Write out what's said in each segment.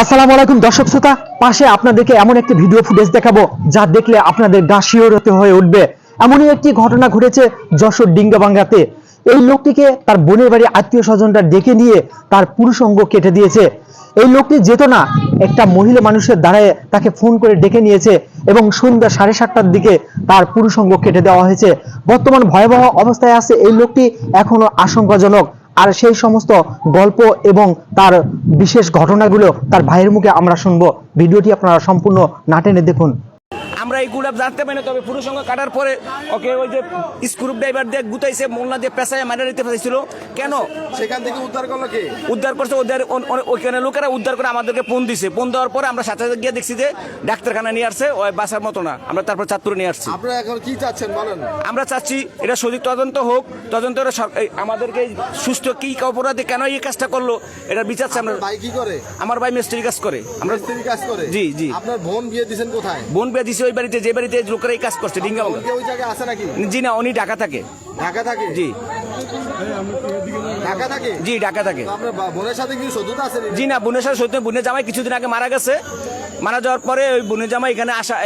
আসসালামু আলাইকুম দর্শক শ্রোতা, পাশে আপনাদেরকে এমন একটি ভিডিও ফুটেজ দেখাবো যা দেখলে আপনাদের গা শিওরতে হয়ে উঠবে। এমনই একটি ঘটনা ঘটেছে যশোর ডিঙ্গাবাঙ্গাতে। এই লোকটিকে তার বোনের বাড়ি আত্মীয় স্বজনরা ডেকে নিয়ে তার পুরুষঙ্গ কেটে দিয়েছে। এই লোকটি যেত না, একটা মহিলা মানুষের দ্বারায় তাকে ফোন করে ডেকে নিয়েছে এবং সন্ধ্যা সাড়ে সাতটার দিকে তার পুরুষ অঙ্গ কেটে দেওয়া হয়েছে। বর্তমান ভয়াবহ অবস্থায় আছে এই লোকটি, এখনও আশঙ্কাজনক। আর সেই সমস্ত গল্প এবং তার বিশেষ ঘটনাগুলো তার ভাইয়ের মুখে আমরা শুনব। ভিডিওটি আপনারা সম্পূর্ণ না টেনে দেখুন। আমরা এইগুলো জানতে পারি না তবে পুরুষ সঙ্গে কাটার পরে ওকে ওই যে স্ক্রু ড্রাইভার দিয়ে গুতাইছে মোল্লা দিয়ে পেশায় মারা দিতে ফেলেছিল কেন? সেখান থেকে উদ্ধার করল কে? উদ্ধার করছে ওদের ওইখানে লোকেরা উদ্ধার করে আমাদেরকে ফোন দিছে। ফোন দেওয়ার পরে আমরা সাথে সাথে গিয়ে দেখছি যে ডাক্তারখানা নিয়ে আসছে ওই বাসার মতো না। আমরা তারপর চাঁদপুরে নিয়ে আসছি। আপনারা এখন কি চাচ্ছেন বলেন? আমরা চাচ্ছি এটা সঠিক তদন্ত হোক তদন্ত এই আমাদেরকে সুস্থ কি অপরাধে কেন এই কাজটা করল এটা বিচার চাই আমরা। ভাই কি করে? আমার ভাই মিস্ত্রি কাজ করে। আমরা মিস্ত্রি কাজ করে? জি, জি। আপনার বোন বিয়ে দিছেন কোথায়? বোন বিয়ে দিছে ওই বাড়িতে যে বাড়িতে লোকেরা এই কাজ করছে ডিঙ্গা ওই জায়গায় আছে নাকি? জি না উনি ঢাকা থাকে। ঢাকা থাকে? জি। ঢাকা থাকে? জি ঢাকা থাকে। আপনার বোনের সাথে কি শত্রুতা আছে জি না বোনের সাথে সত্য বোনের জামাই কিছুদিন আগে মারা গেছে। মারা যাওয়ার পরে ওই বোনের জামাই এখানে আসা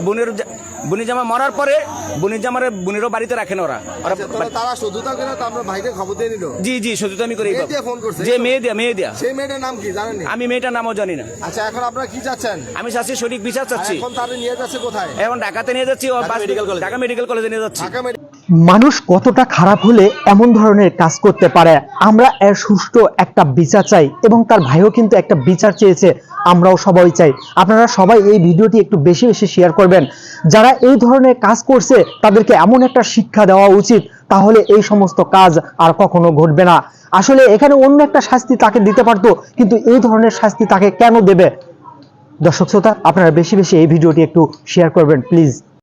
বোনের জা- বোনের জামাই মরার পরে বোনের জামার বোনেরও বাড়িতে রাখেন ওরা। ওরা আচ্ছা, তারা শত্রুতা করে আপনার ভাইকে খবর দিয়ে নিল? জি জি সত্যি আমি করি ফোন করছে? যে মেয়ে দেয়া মেয়ে দেয়া। সেই মেয়েটার নাম কি জানেন আমি মেয়েটার নামও জানি না। আচ্ছা এখন আপনারা কি চাচ্ছেন? আমি চাচ্ছি সঠিক বিচার চাচ্ছি। এখন তারা নিয়ে যাচ্ছে কোথায়? এখন ঢাকাতে নিয়ে যাচ্ছি ও বাস- ঢাকা মেডিকেল কলেজে নিয়ে যাচ্ছি। ঢাকা মানুষ কতটা খারাপ হলে এমন ধরনের কাজ করতে পারে? আমরা এর সুষ্ঠু একটা বিচার চাই এবং তার ভাইও কিন্তু একটা বিচার চেয়েছে। আমরাও সবাই চাই। আপনারা সবাই এই ভিডিওটি একটু বেশি বেশি শেয়ার করবেন। যারা এই ধরনের কাজ করছে, তাদেরকে এমন একটা শিক্ষা দেওয়া উচিত, তাহলে এই সমস্ত কাজ আর কখনো ঘটবে না। আসলে এখানে অন্য একটা শাস্তি তাকে দিতে পারতো, কিন্তু এই ধরনের শাস্তি তাকে কেন দেবে? দর্শক শ্রোতা, আপনারা বেশি বেশি এই ভিডিওটি একটু শেয়ার করবেন প্লিজ